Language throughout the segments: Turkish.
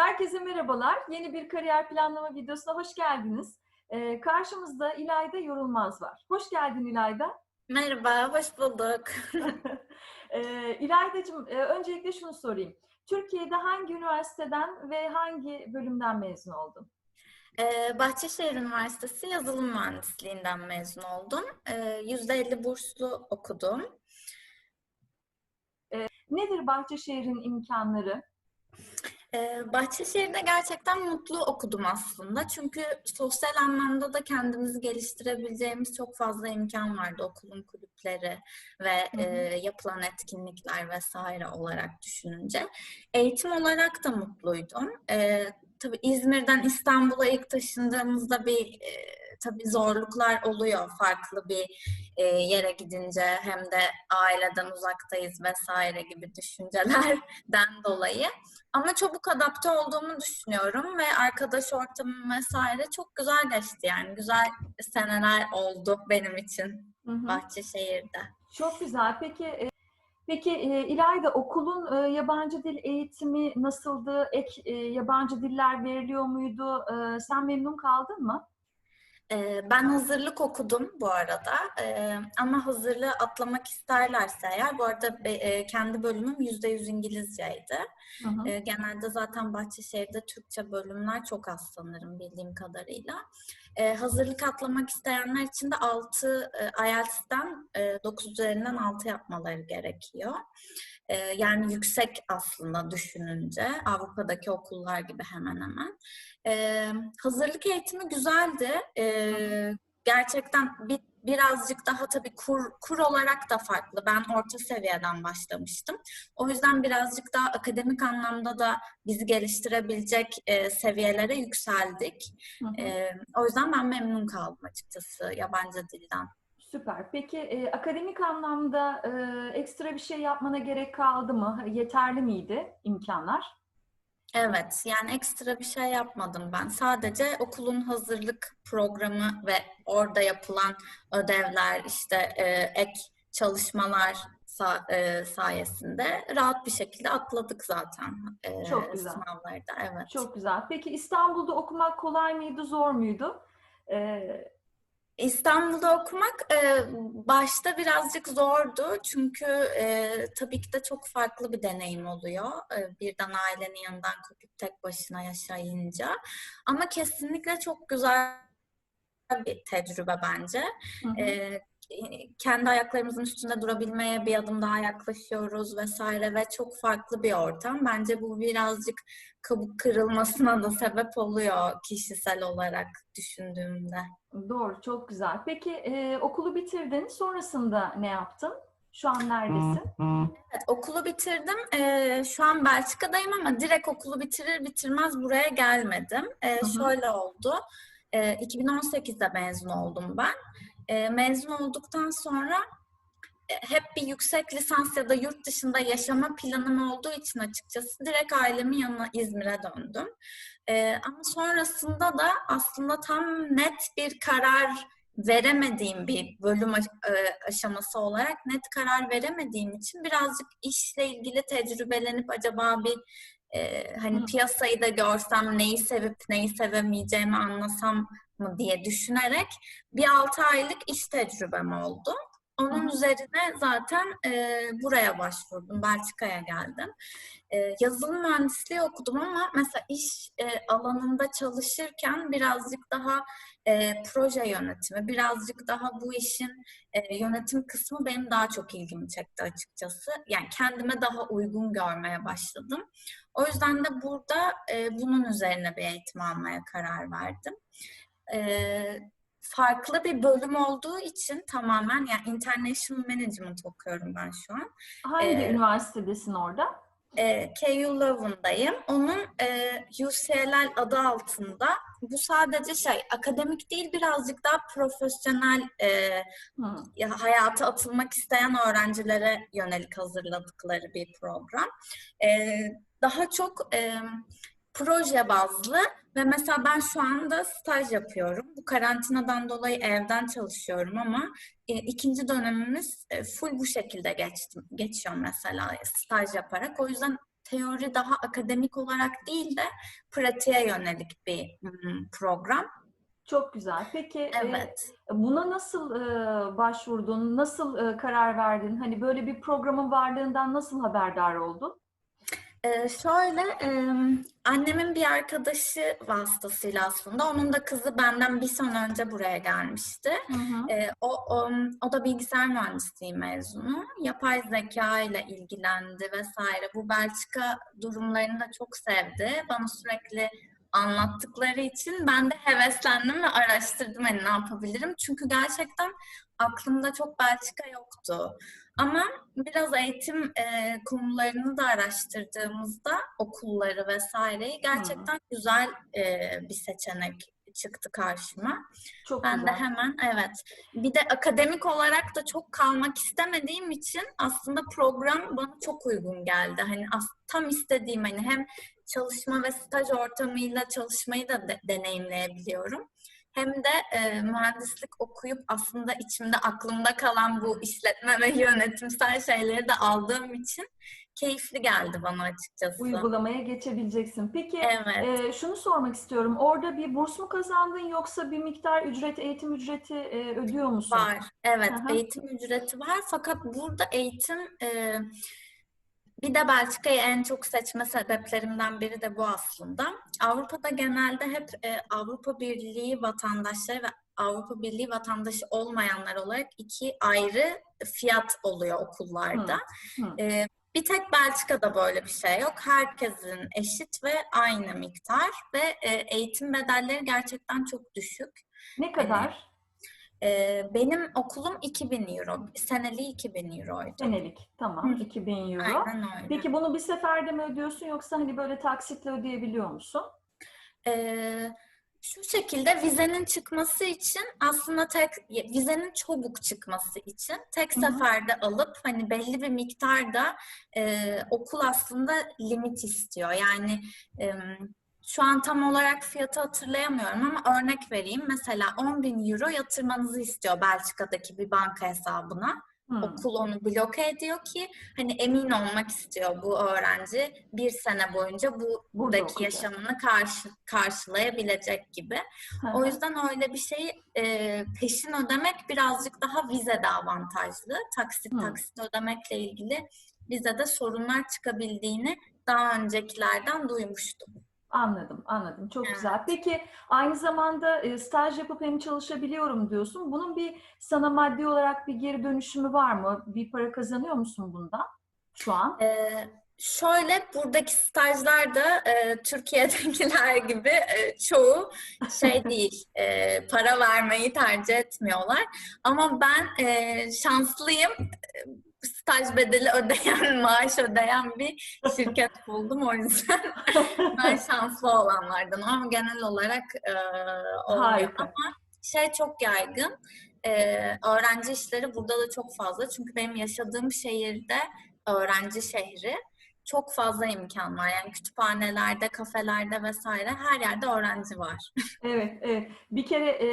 Herkese merhabalar. Yeni bir kariyer planlama videosuna hoş geldiniz. Ee, karşımızda İlayda Yorulmaz var. Hoş geldin İlayda. Merhaba, hoş bulduk. ee, İlayda'cığım e, öncelikle şunu sorayım. Türkiye'de hangi üniversiteden ve hangi bölümden mezun oldun? Ee, Bahçeşehir Üniversitesi Yazılım Mühendisliğinden mezun oldum. Ee, %50 burslu okudum. Ee, nedir Bahçeşehir'in imkanları? Bahçeşehir'de gerçekten mutlu okudum aslında. Çünkü sosyal anlamda da kendimizi geliştirebileceğimiz çok fazla imkan vardı okulun kulüpleri ve Hı hı. e, yapılan etkinlikler vesaire olarak düşününce. Eğitim olarak da mutluydum. Tabii İzmir'den İstanbul'a ilk taşındığımızda bir e, tabii zorluklar oluyor farklı bir e, yere gidince hem de aileden uzaktayız vesaire gibi düşüncelerden dolayı. Ama çabuk adapte olduğumu düşünüyorum ve arkadaş ortamım vesaire çok güzel geçti yani. Güzel seneler oldu benim için Hı hı. Bahçeşehir'de. Çok güzel. Peki e, peki e, İlayda okulun e, yabancı dil eğitimi nasıldı? Ek yabancı diller veriliyor muydu? Sen memnun kaldın mı? Ee, Ben hazırlık okudum bu arada Ee, ama hazırlığı atlamak isterlerse eğer bu arada e, kendi bölümüm %100 İngilizceydi. Hı hı. Genelde zaten Bahçeşehir'de Türkçe bölümler çok az sanırım bildiğim kadarıyla. Hazırlık atlamak isteyenler için de 6 e, IELTS'ten e, 9 üzerinden 6 yapmaları gerekiyor. Yani yüksek aslında düşününce Avrupa'daki okullar gibi hemen hemen. Hazırlık eğitimi güzeldi. Ee, gerçekten bir, birazcık daha tabii kur, kur olarak da farklı. Ben orta seviyeden başlamıştım. O yüzden birazcık daha akademik anlamda da bizi geliştirebilecek e, seviyelere yükseldik. Hı hı. E, o yüzden ben memnun kaldım açıkçası yabancı dilden. Süper. Peki e, akademik anlamda e, ekstra bir şey yapmana gerek kaldı mı? Yeterli miydi imkanlar? Evet, yani ekstra bir şey yapmadım ben. Sadece okulun hazırlık programı ve orada yapılan ödevler, işte e, ek çalışmalar sa- e, sayesinde rahat bir şekilde atladık zaten e, Çok güzel. sınavları da. Evet. Çok güzel. Peki İstanbul'da okumak kolay mıydı, zor muydu? E, İstanbul'da okumak e, başta birazcık zordu çünkü e, tabii ki de çok farklı bir deneyim oluyor. E, birden ailenin yanından kopup tek başına yaşayınca. Ama kesinlikle çok güzel bir tecrübe bence. hı hı. E, kendi ayaklarımızın üstünde durabilmeye bir adım daha yaklaşıyoruz vesaire ve çok farklı bir ortam. Bence bu birazcık kabuk kırılmasına da sebep oluyor kişisel olarak düşündüğümde. Doğru, çok güzel. Peki e, okulu bitirdin. Sonrasında ne yaptın? Şu an neredesin? Evet, okulu bitirdim. Ee, şu an Belçika'dayım ama direkt okulu bitirir bitirmez buraya gelmedim. Ee, şöyle oldu. Ee, 2018'de mezun oldum ben. Ee, mezun olduktan sonra e, hep bir yüksek lisans ya da yurt dışında yaşama planım olduğu için açıkçası direkt ailemin yanına İzmir'e döndüm. Ee, ama sonrasında da aslında tam net bir karar veremediğim bir bölüm e, aşaması olarak net karar veremediğim için birazcık işle ilgili tecrübelenip acaba bir e, hani piyasayı da görsem neyi sevip neyi sevemeyeceğimi anlasam mı diye düşünerek bir altı aylık iş tecrübem oldu. Onun üzerine zaten e, buraya başvurdum, Belçika'ya geldim. E, yazılım mühendisliği okudum ama mesela iş e, alanında çalışırken birazcık daha e, proje yönetimi, birazcık daha bu işin e, yönetim kısmı benim daha çok ilgimi çekti açıkçası. Yani kendime daha uygun görmeye başladım. O yüzden de burada e, bunun üzerine bir eğitim almaya karar verdim. E, farklı bir bölüm olduğu için tamamen yani International Management okuyorum ben şu an. Hangi Ee, üniversitedesin orada? E, KU Leuven'dayım. Onun e, UCLL adı altında bu sadece şey akademik değil birazcık daha profesyonel e, hayata atılmak isteyen öğrencilere yönelik hazırladıkları bir program. E, daha çok e, proje bazlı ve mesela ben şu anda staj yapıyorum. Bu karantinadan dolayı evden çalışıyorum ama e, ikinci dönemimiz e, full bu şekilde geçtim, geçiyor mesela staj yaparak. O yüzden teori daha akademik olarak değil de pratiğe yönelik bir hmm, program. Çok güzel. Peki e, Evet. buna nasıl e, başvurdun? Nasıl e, karar verdin? Hani böyle bir programın varlığından nasıl haberdar oldun? Ee, şöyle, e, annemin bir arkadaşı vasıtasıyla aslında, onun da kızı benden bir sene önce buraya gelmişti. Hı hı. Ee, o, o, o da bilgisayar mühendisliği mezunu. Yapay zeka ile ilgilendi vesaire. Bu Belçika durumlarını da çok sevdi. Bana sürekli anlattıkları için ben de heveslendim ve araştırdım hani ne yapabilirim. Çünkü gerçekten aklımda çok Belçika yoktu. Ama biraz eğitim e, konularını da araştırdığımızda okulları vesaireyi gerçekten güzel e, bir seçenek çıktı karşıma. Çok Ben de güzel. hemen evet. Bir de akademik olarak da çok kalmak istemediğim için aslında program bana çok uygun geldi. Hani tam istediğim hani hem çalışma ve staj ortamıyla çalışmayı da de- deneyimleyebiliyorum. Hem de e, mühendislik okuyup aslında içimde aklımda kalan bu işletme ve yönetimsel şeyleri de aldığım için keyifli geldi bana açıkçası. Uygulamaya geçebileceksin. Peki Evet. e, şunu sormak istiyorum. Orada bir burs mu kazandın yoksa bir miktar ücret, eğitim ücreti e, ödüyor musun? Var. Evet, Aha. eğitim ücreti var. Fakat burada eğitim e, bir de Belçika'yı en çok seçme sebeplerimden biri de bu aslında. Avrupa'da genelde hep e, Avrupa Birliği vatandaşları ve Avrupa Birliği vatandaşı olmayanlar olarak iki ayrı fiyat oluyor okullarda. Hı. E, bir tek Belçika'da böyle bir şey yok. Herkesin eşit ve aynı miktar ve e, eğitim bedelleri gerçekten çok düşük. Ne kadar? Ee, benim okulum 2000 euro. Seneliği 2000 euroydu. Senelik. Tamam. Hı. 2000 euro. Aynen öyle. Peki bunu bir seferde mi ödüyorsun yoksa hani böyle taksitle ödeyebiliyor musun? Ee, şu şekilde vizenin çıkması için aslında tek vizenin çabuk çıkması için tek Hı hı. seferde alıp hani belli bir miktarda e, okul aslında limit istiyor. Yani e, şu an tam olarak fiyatı hatırlayamıyorum ama örnek vereyim. Mesela 10 bin euro yatırmanızı istiyor Belçika'daki bir banka hesabına. Hı. Okul onu bloke ediyor ki hani emin olmak istiyor bu öğrenci bir sene boyunca bu buradaki yaşamını karşı, karşılayabilecek gibi. Hı O yüzden öyle bir şeyi e, peşin ödemek birazcık daha vizede avantajlı. Taksit Hı. taksit ödemekle ilgili vizede sorunlar çıkabildiğini daha öncekilerden duymuştum. Anladım, anladım. Çok güzel. Peki aynı zamanda e, staj yapıp hem çalışabiliyorum diyorsun. Bunun bir sana maddi olarak bir geri dönüşümü var mı? Bir para kazanıyor musun bundan şu an? Ee, şöyle buradaki stajlar da e, Türkiye'dekiler gibi e, çoğu şey değil, e, para vermeyi tercih etmiyorlar. Ama ben e, şanslıyım. Staj bedeli ödeyen, maaş ödeyen bir şirket buldum. O yüzden ben şanslı olanlardan ama genel olarak e, olmuyor. Harika. Ama şey çok yaygın. e, öğrenci işleri burada da çok fazla. Çünkü benim yaşadığım şehirde öğrenci şehri çok fazla imkan var. Yani kütüphanelerde, kafelerde vesaire her yerde öğrenci var. Evet, evet. Bir kere e,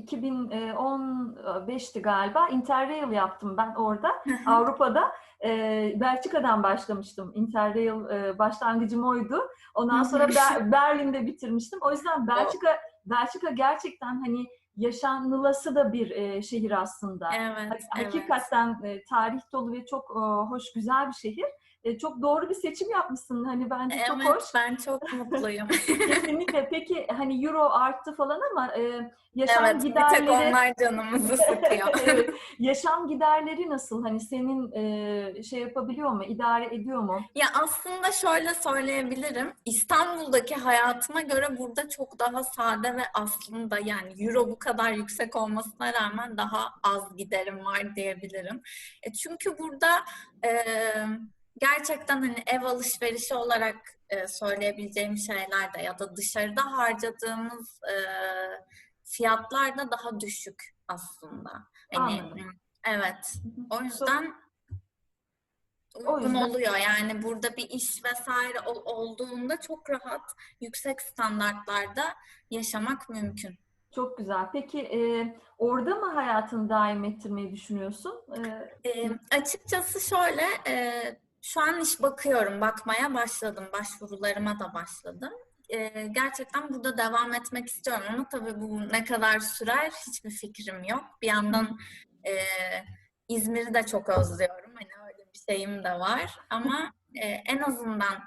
2015'ti galiba Interrail yaptım ben orada Avrupa'da. E, Belçika'dan başlamıştım. Interrail e, başlangıcım oydu. Ondan sonra Ber- Berlin'de bitirmiştim. O yüzden Belçika Belçika gerçekten hani yaşanılası da bir e, şehir aslında. Evet, Ha- evet. Hakikaten e, tarih dolu ve çok e, hoş, güzel bir şehir. E, çok doğru bir seçim yapmışsın. Hani bence çok Evet, hoş. ben çok mutluyum. Kesinlikle. Peki hani euro arttı falan ama e, yaşam evet, bir tek giderleri onlar canımızı sıkıyor. evet, yaşam giderleri nasıl? Hani senin e, şey yapabiliyor mu? idare ediyor mu? Ya aslında şöyle söyleyebilirim. İstanbul'daki hayatıma göre burada çok daha sade ve aslında yani euro bu kadar yüksek olmasına rağmen daha az giderim var diyebilirim. E çünkü burada e, gerçekten hani ev alışverişi olarak e, söyleyebileceğim şeyler de ya da dışarıda harcadığımız e, fiyatlar da daha düşük aslında. Hani Anladım. evet. O yüzden O yüzden- oluyor. Yani burada bir iş vesaire ol- olduğunda çok rahat yüksek standartlarda yaşamak mümkün. Çok güzel. Peki e, orada mı hayatını daim ettirmeyi düşünüyorsun? E, Ee, açıkçası şöyle e, Şu an iş bakıyorum, bakmaya başladım, başvurularıma da başladım. Ee, gerçekten burada devam etmek istiyorum ama tabii bu ne kadar sürer hiçbir fikrim yok. Bir yandan e, İzmir'i de çok özlüyorum. Hani öyle bir şeyim de var. Ama e, en azından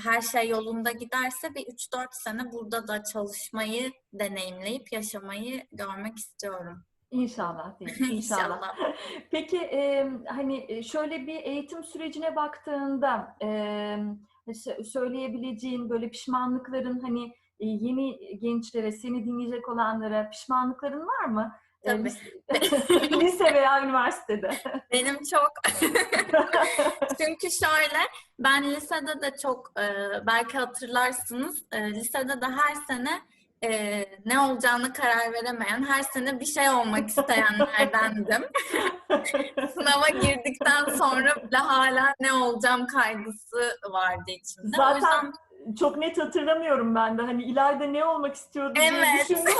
her şey yolunda giderse bir 3-4 sene burada da çalışmayı deneyimleyip yaşamayı görmek istiyorum. İnşallah değil. İnşallah. İnşallah. Peki e, hani şöyle bir eğitim sürecine baktığında e, sö- söyleyebileceğin böyle pişmanlıkların hani e, yeni gençlere, seni dinleyecek olanlara pişmanlıkların var mı? Tabii. lise- veya üniversitede. Benim çok Çünkü şöyle, ben lisede de çok, belki hatırlarsınız, lisede de her sene e, ne olacağını karar veremeyen, her sene bir şey olmak isteyenlerdendim. Sınava girdikten sonra bile hala ne olacağım kaygısı vardı içimde. O Zaten yüzden çok net hatırlamıyorum ben de. Hani ileride ne olmak istiyordum diye Evet. düşündüm.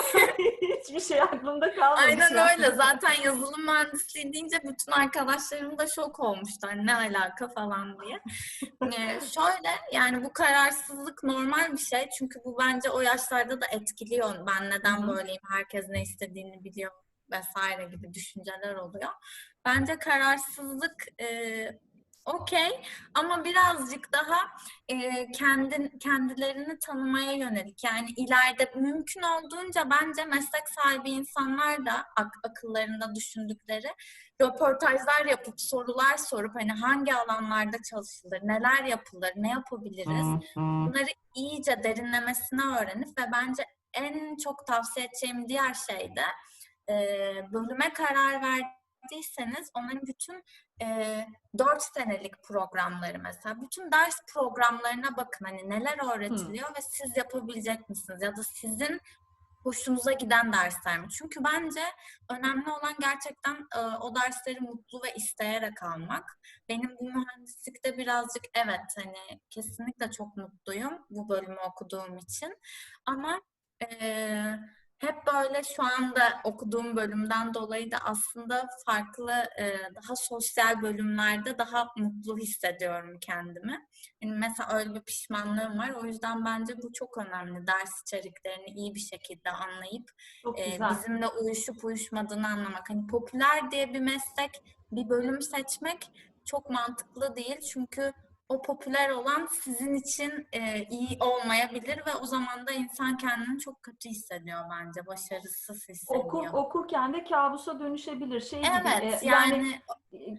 Hiçbir şey aklımda kalmadı. Aynen öyle. Zaten yazılım mühendisliği deyince bütün arkadaşlarım da şok olmuşlar. Ne alaka falan diye. Ee, şöyle yani bu kararsızlık normal bir şey. Çünkü bu bence o yaşlarda da etkiliyor. Ben neden böyleyim, herkes ne istediğini biliyor vesaire gibi düşünceler oluyor. Bence kararsızlık e, okey. Ama birazcık daha e, kendin kendilerini tanımaya yönelik. Yani ileride mümkün olduğunca bence meslek sahibi insanlar da ak- akıllarında düşündükleri röportajlar yapıp sorular sorup hani hangi alanlarda çalışılır, neler yapılır, ne yapabiliriz? Bunları iyice derinlemesine öğrenip ve bence en çok tavsiye edeceğim diğer şey de e, bölüme karar verdiyseniz onların bütün e, 4 senelik programları mesela bütün ders programlarına bakın hani neler öğretiliyor ve siz yapabilecek misiniz ya da sizin hoşunuza giden dersler mi? Çünkü bence önemli olan gerçekten e, o dersleri mutlu ve isteyerek almak. Benim bu mühendislikte birazcık evet hani kesinlikle çok mutluyum bu bölümü okuduğum için. Ama e, hep böyle şu anda okuduğum bölümden dolayı da aslında farklı e, daha sosyal bölümlerde daha mutlu hissediyorum kendimi. Yani mesela öyle bir pişmanlığım var. O yüzden bence bu çok önemli. Ders içeriklerini iyi bir şekilde anlayıp e, bizimle uyuşup uyuşmadığını anlamak. Hani popüler diye bir meslek, bir bölüm seçmek çok mantıklı değil. Çünkü o popüler olan sizin için e, iyi olmayabilir ve o zaman da insan kendini çok kötü hissediyor bence. Başarısız hissediyor. Okur, okurken de kabusa dönüşebilir. Şey gibi, evet e, yani,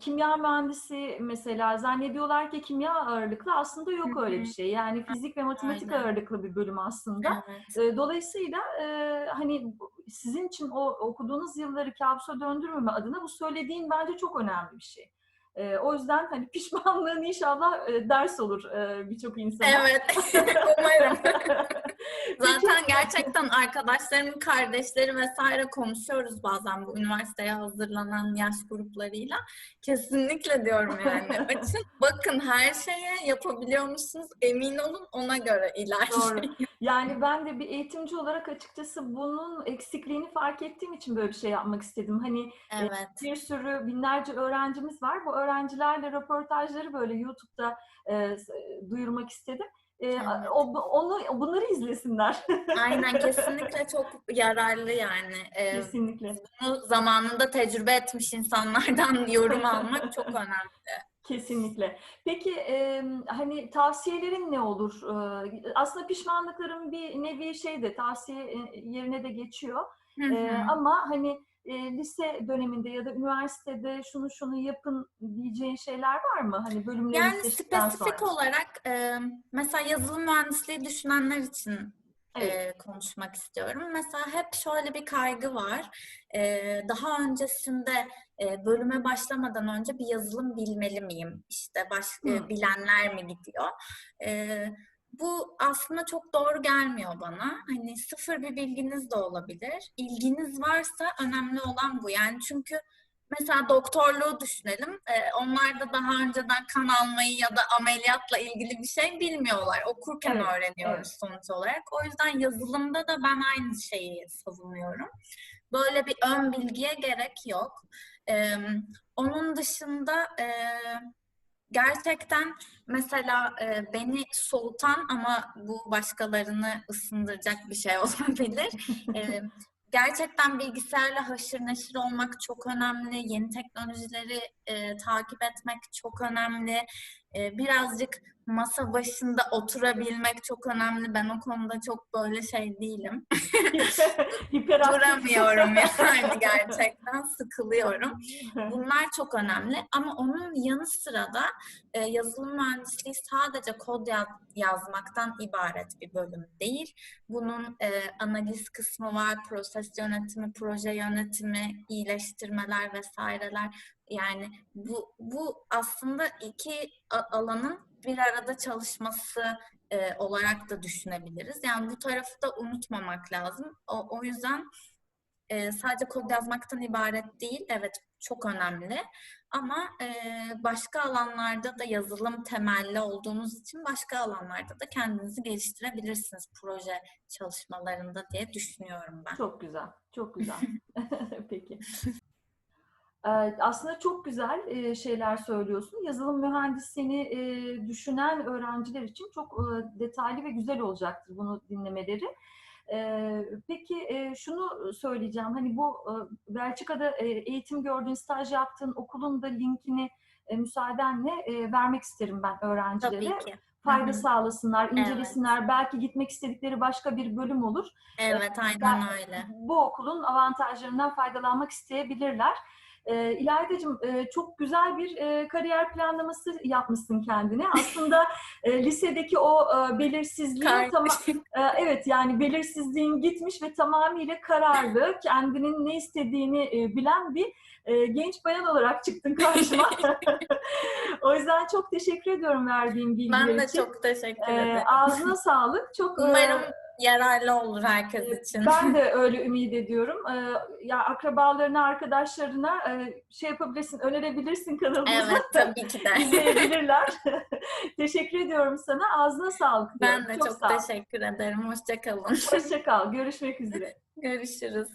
kimya mühendisi mesela zannediyorlar ki kimya ağırlıklı aslında yok Hı öyle bir şey. Yani fizik ve matematik Aynen. ağırlıklı bir bölüm aslında. evet. E, Dolayısıyla e, hani sizin için o okuduğunuz yılları kabusa döndürmeme adına bu söylediğin bence çok önemli bir şey. E, o yüzden hani pişmanlığın inşallah e, ders olur e, birçok insana. Evet. Umarım. Zaten gerçekten arkadaşlarımın kardeşleri vesaire konuşuyoruz bazen bu üniversiteye hazırlanan yaş gruplarıyla. Kesinlikle diyorum yani. Açın bakın her şeye yapabiliyor musunuz? Emin olun ona göre Doğru. Yani ben de bir eğitimci olarak açıkçası bunun eksikliğini fark ettiğim için böyle bir şey yapmak istedim. Hani Evet. bir sürü binlerce öğrencimiz var. Bu öğrencilerle röportajları böyle YouTube'da e, s- duyurmak istedim. E, Evet. o, onu bunları izlesinler Aynen kesinlikle çok yararlı yani. Ee, kesinlikle. bunu zamanında tecrübe etmiş insanlardan yorum almak çok önemli. Kesinlikle. Peki e, hani tavsiyelerin ne olur? E, aslında pişmanlıkların bir nevi şeyde tavsiye e, yerine de geçiyor. Hı hı. Ee, ama hani e, lise döneminde ya da üniversitede şunu şunu yapın diyeceğin şeyler var mı? Hani bölümleri Yani spesifik sonra. olarak e, mesela yazılım mühendisliği düşünenler için Evet. e, konuşmak istiyorum. Mesela hep şöyle bir kaygı var. E, daha öncesinde e, bölüme başlamadan önce bir yazılım bilmeli miyim? İşte başka Hmm. bilenler mi gidiyor? E, bu aslında çok doğru gelmiyor bana. Hani sıfır bir bilginiz de olabilir. İlginiz varsa önemli olan bu. Yani çünkü Mesela doktorluğu düşünelim. Ee, onlar da daha önceden kan almayı ya da ameliyatla ilgili bir şey bilmiyorlar. Okurken Evet, öğreniyoruz evet. sonuç olarak. O yüzden yazılımda da ben aynı şeyi savunuyorum. Böyle bir ön bilgiye gerek yok. Ee, onun dışında e, gerçekten mesela e, beni soğutan ama bu başkalarını ısındıracak bir şey olabilir. E, gerçekten bilgisayarla haşır neşir olmak çok önemli. Yeni teknolojileri e, takip etmek çok önemli. E, birazcık masa başında oturabilmek çok önemli. Ben o konuda çok böyle şey değilim. Duramıyorum yani gerçekten sıkılıyorum. Bunlar çok önemli ama onun yanı sıra da e, yazılım mühendisliği sadece kod yaz- yazmaktan ibaret bir bölüm değil. Bunun e, analiz kısmı var, proses yönetimi, proje yönetimi, iyileştirmeler vesaireler. Yani bu, bu aslında iki alanın bir arada çalışması e, olarak da düşünebiliriz. Yani bu tarafı da unutmamak lazım. O, o yüzden e, sadece kod yazmaktan ibaret değil. Evet çok önemli. Ama e, başka alanlarda da yazılım temelli olduğunuz için başka alanlarda da kendinizi geliştirebilirsiniz proje çalışmalarında diye düşünüyorum ben. Çok güzel, çok güzel. Peki. Aslında çok güzel şeyler söylüyorsun. Yazılım mühendisliğini düşünen öğrenciler için çok detaylı ve güzel olacaktır bunu dinlemeleri. Peki şunu söyleyeceğim. Hani bu Belçika'da eğitim gördüğün, staj yaptığın okulun da linkini müsaadenle vermek isterim ben öğrencilere. Tabii ki. Fayda Hı hı. sağlasınlar, incelesinler. Belki gitmek istedikleri başka bir bölüm olur. Evet aynen öyle. Bu okulun avantajlarından faydalanmak isteyebilirler. Ee, İlaydacığım e, çok güzel bir e, kariyer planlaması yapmışsın kendine. Aslında e, lisedeki o e, belirsizliğin tamam e, evet yani belirsizliğin gitmiş ve tamamıyla kararlı, kendinin ne istediğini e, bilen bir e, genç bayan olarak çıktın karşıma. o yüzden çok teşekkür ediyorum verdiğin bilgiler Ben de için. çok teşekkür E, ederim. ağzına sağlık. Çok e, Umarım yararlı olur herkes için. ben de öyle ümit ediyorum. Ee, ya akrabalarına, arkadaşlarına e, şey yapabilirsin, önerebilirsin kanalımızı. Evet tabii ki de. izleyebilirler. Teşekkür ediyorum sana. Ağzına sağlık. Ben diyorum. de çok, ol. teşekkür ederim. Hoşça kalın. Hoşça kal. Görüşmek üzere. Görüşürüz.